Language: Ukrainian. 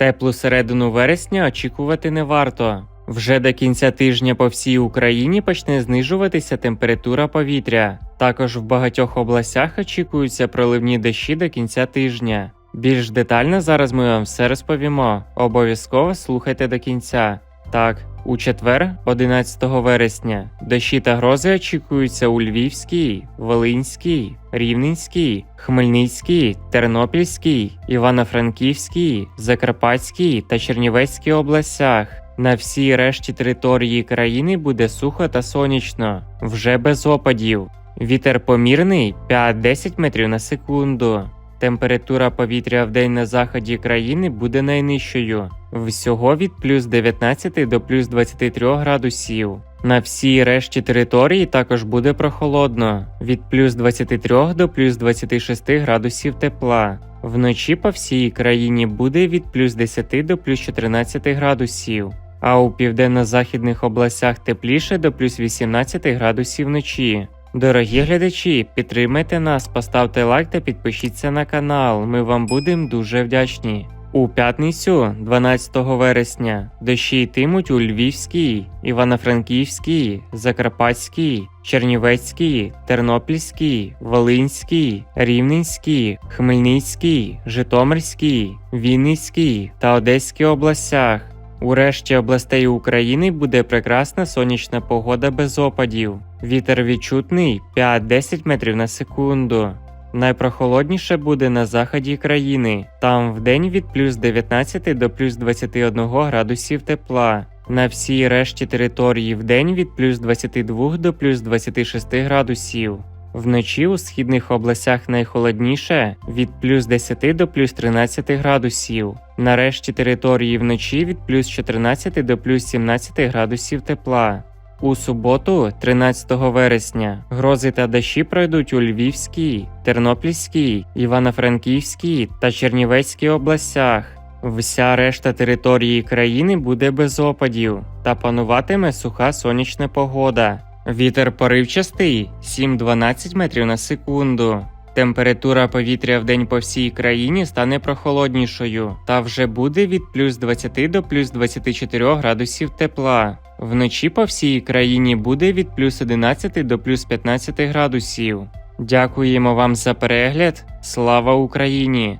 Теплу середину вересня очікувати не варто. Вже до кінця тижня по всій Україні почне знижуватися температура повітря. Також в багатьох областях очікуються проливні дощі до кінця тижня. Більш детально зараз ми вам все розповімо. Обов'язково слухайте до кінця. Так, у четвер, 11 вересня, дощі та грози очікуються у Львівській, Волинській, Рівненській, Хмельницькій, Тернопільській, Івано-Франківській, Закарпатській та Чернівецькій областях. На всій решті території країни буде сухо та сонячно, вже без опадів. Вітер помірний 5-10 метрів на секунду. Температура повітря в день на заході країни буде найнижчою, всього від плюс 19 до плюс 23 градусів. На всій решті території також буде прохолодно від плюс 23 до плюс 26 градусів тепла. Вночі по всій країні буде від плюс 10 до плюс 14 градусів, а у південно-західних областях тепліше до плюс 18 градусів вночі. Дорогі глядачі, підтримайте нас, поставте лайк та підпишіться на канал. Ми вам будемо дуже вдячні. У п'ятницю, 12 вересня, дощі йтимуть у Львівській, Івано-Франківській, Закарпатській, Чернівецькій, Тернопільській, Волинській, Рівненській, Хмельницькій, Житомирській, Вінницькій та Одеській областях. У решті областей України буде прекрасна сонячна погода без опадів. Вітер відчутний 5-10 метрів на секунду. Найпрохолодніше буде на заході країни. Там вдень від плюс 19 до плюс 21 градусів тепла. На всій решті території вдень від плюс 22 до плюс 26 градусів. Вночі у східних областях найхолодніше від плюс 10 до плюс 13 градусів. На решті території вночі від плюс 14 до плюс 17 градусів тепла. У суботу, 13 вересня, грози та дощі пройдуть у Львівській, Тернопільській, Івано-Франківській та Чернівецькій областях. Вся решта території країни буде без опадів та пануватиме суха сонячна погода. Вітер поривчастий 7-12 метрів на секунду. Температура повітря в день по всій країні стане прохолоднішою та вже буде від плюс 20 до плюс 24 градусів тепла. Вночі по всій країні буде від плюс 11 до плюс 15 градусів. Дякуємо вам за перегляд. Слава Україні!